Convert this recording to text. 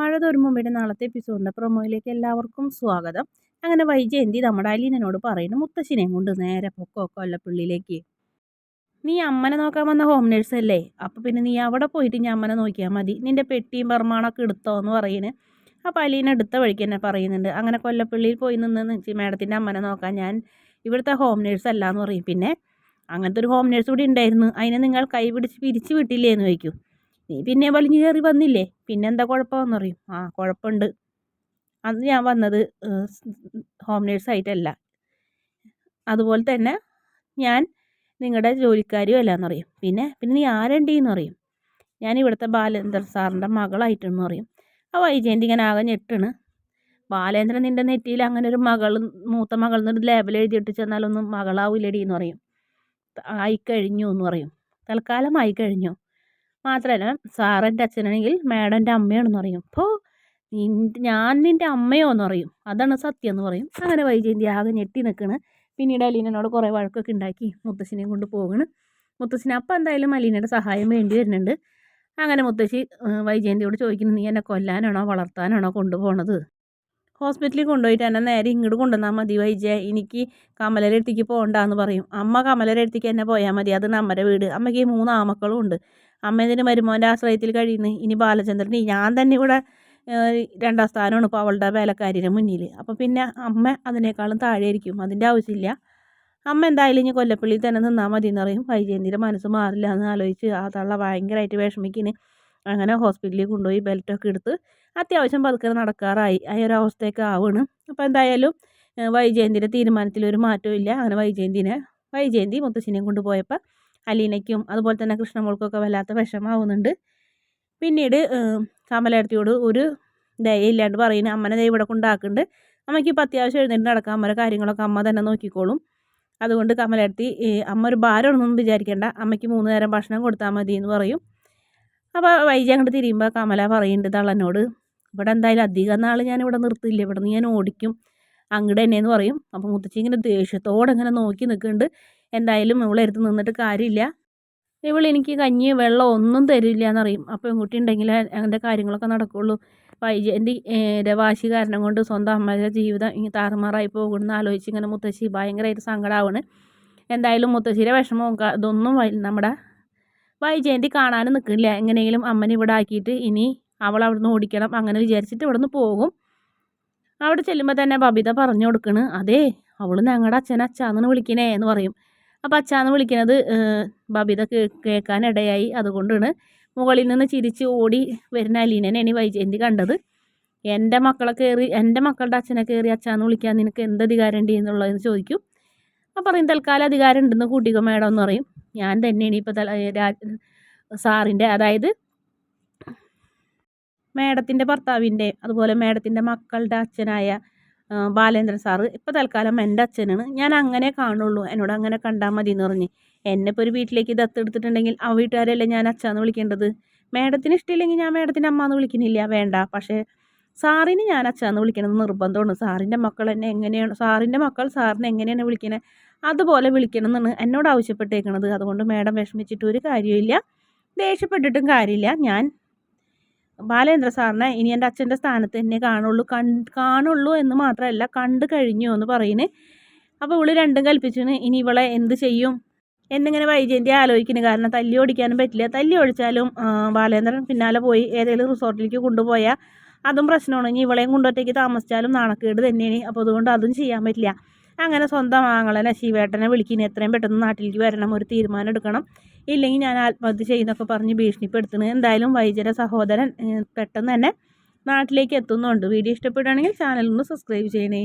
മഴ തോരുമ്പോഴേ നാളത്തെ എപ്പിസോഡിന്റെ പ്രൊമോയിലേക്ക് എല്ലാവർക്കും സ്വാഗതം. അങ്ങനെ വൈജയന്തി നമ്മുടെ അലീനനോട് പറയുന്നു മുത്തശ്ശിനെയും കൊണ്ട് നേരെ പൊക്കോ കൊല്ലപ്പള്ളിയിലേക്ക്. നീ അമ്മനെ നോക്കാൻ വന്ന ഹോം നേഴ്സ് അല്ലേ? അപ്പോൾ പിന്നെ നീ അവിടെ പോയിട്ട് ഞാൻ അമ്മനെ നോക്കിയാൽ മതി. നിന്റെ പെട്ടിയും ബർമാണൊക്കെ എടുത്തോ എന്ന് പറയുന്നത് അപ്പോൾ അലീന എടുത്ത വഴിക്ക് തന്നെ പറയുന്നുണ്ട് അങ്ങനെ കൊല്ലപ്പള്ളിയിൽ പോയി നിന്ന് മാഡത്തിന്റെ അമ്മനെ നോക്കാൻ ഞാൻ ഇവിടുത്തെ ഹോം നേഴ്സ് അല്ല എന്ന് പറയും. പിന്നെ അങ്ങനത്തെ ഒരു ഹോം നേഴ്സ് കൂടി ഉണ്ടായിരുന്നു. അതിനെ നിങ്ങൾ കൈ പിടിച്ച് പിരിച്ചു വിട്ടില്ലേ എന്ന് ചോദിക്കും. നീ പിന്നെ വലിഞ്ഞു കയറി വന്നില്ലേ? പിന്നെന്താ കുഴപ്പമെന്ന് പറയും. ആ കുഴപ്പമുണ്ട്. അന്ന് ഞാൻ വന്നത് ഹോം നേഴ്സായിട്ടല്ല അതുപോലെ തന്നെ ഞാൻ നിങ്ങളുടെ ജോലിക്കാരിയും അല്ലാന്ന് പറയും. പിന്നെ പിന്നെ നീ ആരണ്ടീന്ന് പറയും. ഞാൻ ഇവിടുത്തെ ബാലേന്ദ്രൻ സാറിന്റെ മകളായിട്ടെന്ന് പറയും. ആ വൈജയന്തി ഇങ്ങനെ ആകെ ഞെട്ടാണ്. ബാലേന്ദ്രൻ നിന്റെ നെറ്റിയിൽ അങ്ങനെ ഒരു മകൾ മൂത്ത മകൾ എന്നൊരു ലേബൽ എഴുതിയിട്ട് ചെന്നാലൊന്നും മകളാവില്ലടി എന്ന് പറയും. ആയിക്കഴിഞ്ഞു എന്ന് പറയും. തൽക്കാലം ആയിക്കഴിഞ്ഞു. മാത്രമല്ല സാറിന്റെ അച്ഛനാണെങ്കിൽ മാഡന്റെ അമ്മയാണെന്ന് പറയും. അപ്പോൾ ഞാൻ നിന്റെ അമ്മയോ എന്ന് പറയും. അതാണ് സത്യം എന്ന് പറയും. അങ്ങനെ വൈജയന്തി ആകെ ഞെട്ടി നിൽക്കണ് പിന്നീട് അലീനോട് കുറേ വഴക്കൊക്കെ ഉണ്ടാക്കി മുത്തശ്ശിനെയും കൊണ്ട് പോകണ് മുത്തശ്ശിനെ അപ്പം എന്തായാലും അലീനയുടെ സഹായം വേണ്ടി വരുന്നുണ്ട്. അങ്ങനെ മുത്തശ്ശി വൈജയന്തിയോട് ചോദിക്കുന്നു നീ എന്നെ കൊല്ലാനാണോ വളർത്താനാണോ കൊണ്ടുപോകണത് ഹോസ്പിറ്റലിൽ കൊണ്ടുപോയിട്ട് എന്നെ നേരെ ഇങ്ങോട്ട് കൊണ്ടുവന്നാൽ മതി വൈജയ. എനിക്ക് കമലയുടെ അടുത്തേക്ക് പോകണ്ടെന്ന് പറയും. അമ്മ കമലരെ അടുത്തേക്ക് എന്നെ പോയാൽ മതി. അത് നമ്മുടെ വീട്. അമ്മയ്ക്ക് മൂന്ന് ആമക്കളും ഉണ്ട്. അമ്മ എന്തിനു മരുമോന്റെ ആശ്രയത്തിൽ കഴിയുന്നു. ഇനി ബാലചന്ദ്രൻ ഞാൻ തന്നെ ഇവിടെ രണ്ടാം സ്ഥാനമാണ് ഇപ്പോൾ അവളുടെ വേലക്കാരിയുടെ മുന്നിൽ അപ്പോൾ പിന്നെ അമ്മ അതിനേക്കാളും താഴെയായിരിക്കും. അതിന്റെ ആവശ്യമില്ല. അമ്മ എന്തായാലും ഇനി കൊല്ലപ്പള്ളിയിൽ തന്നെ നിന്നാൽ മതി എന്ന് പറയും മനസ്സ് മാറില്ല എന്ന് ആലോചിച്ച് ആ തള്ള ഭയങ്കരമായിട്ട് വിഷമിക്കുന്നു അങ്ങനെ ഹോസ്പിറ്റലിൽ കൊണ്ടുപോയി ബെൽറ്റൊക്കെ എടുത്ത് അത്യാവശ്യം പതുക്കെ നടക്കാറായി. ആ ഒരു അവസ്ഥയൊക്കെ ആവുകയാണ് അപ്പോൾ എന്തായാലും വൈജയന്തിയുടെ തീരുമാനത്തിൽ ഒരു മാറ്റവും ഇല്ല. അങ്ങനെ വൈജയന്തിനെ വൈജയന്തി മുത്തശ്ശിനെയും കൊണ്ടുപോയപ്പോൾ അലീനയ്ക്കും അതുപോലെ തന്നെ കൃഷ്ണമോൾക്കൊക്കെ വല്ലാത്ത വിഷമാവുന്നുണ്ട്. പിന്നീട് കമലടത്തിയോട് ഒരു ദയയില്ലാണ്ട് പറയുന്നത് അമ്മനെ ദയ ഇവിടെ കൊണ്ടാക്കുന്നുണ്ട് അമ്മയ്ക്ക് ഇപ്പോൾ അത്യാവശ്യം എഴുന്നേറ്റ് നടക്കാം. അമ്മയുടെ കാര്യങ്ങളൊക്കെ അമ്മ തന്നെ നോക്കിക്കോളും. അതുകൊണ്ട് കമലടത്തി അമ്മ ഒരു ഭാരമാണെന്നൊന്നും വിചാരിക്കേണ്ട. അമ്മയ്ക്ക് മൂന്ന് നേരം ഭക്ഷണം കൊടുത്താൽ മതി എന്ന് പറയും. അപ്പോൾ വൈജി അങ്ങോട്ട് തിരിയുമ്പോൾ കമല പറയുന്നുണ്ട് തള്ളനോട് ഇവിടെ എന്തായാലും അധികം നാൾ ഞാൻ ഇവിടെ നിർത്തില്ല. ഇവിടെ നിന്ന് ഞാൻ ഓടിക്കും. അങ്ങോട്ട് തന്നെയെന്ന് പറയും. അപ്പോൾ മുത്തച്ഛി ഇങ്ങനെ ദേഷ്യത്തോടെ ഇങ്ങനെ നോക്കി നിൽക്കുന്നുണ്ട്. എന്തായാലും ഇവളെടുത്ത് നിന്നിട്ട് കാര്യമില്ല. ഇവളെനിക്ക് കഞ്ഞി വെള്ളം ഒന്നും തരില്ല എന്നറിയും അപ്പോൾ പെൺകുട്ടി ഉണ്ടെങ്കിൽ അങ്ങനത്തെ കാര്യങ്ങളൊക്കെ നടക്കുള്ളൂ. എന്റെ വാശി കാരണം കൊണ്ട് സ്വന്തം അമ്മയുടെ ജീവിതം ഇങ്ങനെ താറുമാറായി പോകുമെന്ന് ആലോചിച്ച് ഇങ്ങനെ മുത്തശ്ശി ഭയങ്കരമായിട്ട് സങ്കടമാവാണ് എന്തായാലും മുത്തശ്ശിയുടെ വിഷമവും ഇതൊന്നും നമ്മുടെ വൈജയന്തി കാണാനും നിൽക്കില്ല. എങ്ങനെയെങ്കിലും അമ്മനെ ഇവിടെ ആക്കിയിട്ട് ഇനി അവൾ അവിടുന്ന് ഓടിക്കണം അങ്ങനെ വിചാരിച്ചിട്ട് ഇവിടുന്ന് പോകും. അവിടെ ചെല്ലുമ്പോൾ തന്നെ ബബിത പറഞ്ഞു കൊടുക്കണ്. അതേ അവൾ ഞങ്ങളുടെ അച്ഛൻ അച്ഛാന്ന് വിളിക്കണേ എന്ന് പറയും. അപ്പോൾ അച്ഛാന്ന് വിളിക്കുന്നത് ബബിത കേൾക്കാനിടയായി. അതുകൊണ്ടാണ് മുകളിൽ നിന്ന് ചിരിച്ച് ഓടി വരുന്ന അലീനനെയാണ് വൈജയന്തി കണ്ടത്. എന്റെ മക്കളെ കയറി എന്റെ മക്കളുടെ അച്ഛനെ കയറി അച്ഛാന്ന് വിളിക്കാൻ നിനക്ക് എന്ത് അധികാരം ഉണ്ട് എന്നുള്ളതെന്ന് ചോദിക്കും. അപ്പം പറയും തൽക്കാലം അധികാരം ഉണ്ടെന്ന് കൂട്ടിക്കോ മേഡം എന്ന് പറയും. ഞാൻ തന്നെയാണ് ഇപ്പോൾ സാറിന്റെ അതായത് മേഡത്തിന്റെ ഭർത്താവിന്റെ അതുപോലെ മേഡത്തിന്റെ മക്കളുടെ അച്ഛനായ ബാലേന്ദ്രൻ സാറ് ഇപ്പോൾ തൽക്കാലം എന്റെ അച്ഛനാണ്. ഞാൻ അങ്ങനെ കാണുള്ളൂ. എന്നോട് അങ്ങനെ കണ്ടാൽ മതി എന്ന് പറഞ്ഞ്. എന്നെ ഇപ്പോൾ ഒരു വീട്ടിലേക്ക് ദത്തെടുത്തിട്ടുണ്ടെങ്കിൽ ആ വീട്ടുകാരല്ലേ ഞാൻ അച്ഛാന്ന് വിളിക്കേണ്ടത്? മേഡത്തിന് ഇഷ്ടമില്ലെങ്കിൽ ഞാൻ മേഡത്തിന്റെ അമ്മ എന്ന് വിളിക്കുന്നില്ല. വേണ്ട. പക്ഷേ സാറിന് ഞാൻ അച്ഛാന്ന് വിളിക്കണമെന്ന് നിർബന്ധമാണ്. സാറിന്റെ മക്കൾ എന്നെ എങ്ങനെയാണ് സാറിന്റെ മക്കൾ സാറിനെ എങ്ങനെയാണ് വിളിക്കുന്നത് അതുപോലെ വിളിക്കണം എന്നാണ് എന്നോട് ആവശ്യപ്പെട്ടേക്കണത്. അതുകൊണ്ട് മേഡം വിഷമിച്ചിട്ട് ഒരു കാര്യമില്ല ദേഷ്യപ്പെട്ടിട്ടും കാര്യമില്ല. ഞാൻ ബാലേന്ദ്ര സാറിനെ ഇനി എന്റെ അച്ഛന്റെ സ്ഥാനത്ത് തന്നെ കാണുള്ളൂ കൺ കാണുള്ളൂ എന്ന് മാത്രമല്ല കണ്ടു കഴിഞ്ഞു എന്ന് പറയുന്നു. അപ്പോൾ ഇവൾ രണ്ടും കൽപ്പിച്ചിന് ഇനി ഇവളെ എന്ത് ചെയ്യും? എന്നിങ്ങനെ വൈജയന്തി ആലോചിക്കുന്നു. കാരണം തല്ലി ഓടിക്കാനും പറ്റില്ല. തല്ലി ഓടിച്ചാലും ബാലേന്ദ്രൻ പിന്നാലെ പോയി ഏതെങ്കിലും റിസോർട്ടിലേക്ക് കൊണ്ടുപോയാൽ അതും പ്രശ്നമാണ്. ഇനി ഇവളെയും കൊണ്ടൊറ്റയ്ക്ക് താമസിച്ചാലും നാണക്കേട് തന്നെയാണ്. അപ്പോൾ അതുകൊണ്ട് അതും ചെയ്യാൻ പറ്റില്ല. അങ്ങനെ സ്വന്തം ആങ്ങളനെ ശിവേട്ടനെ വിളിക്കുന്നു എത്രയും പെട്ടെന്ന് നാട്ടിലേക്ക് വരണം ഒരു തീരുമാനം എടുക്കണം. ഇല്ലെങ്കിൽ ഞാൻ ആത്മഹത്യ ചെയ്യുന്നൊക്കെ പറഞ്ഞ് ഭീഷണിപ്പെടുത്തുന്നത് എന്തായാലും വൈദ്യര സഹോദരൻ പെട്ടെന്ന് തന്നെ നാട്ടിലേക്ക് എത്തുന്നുണ്ട്. വീഡിയോ ഇഷ്ടപ്പെടുകയാണെങ്കിൽ ചാനൽ ഒന്ന് സബ്സ്ക്രൈബ് ചെയ്യണേ.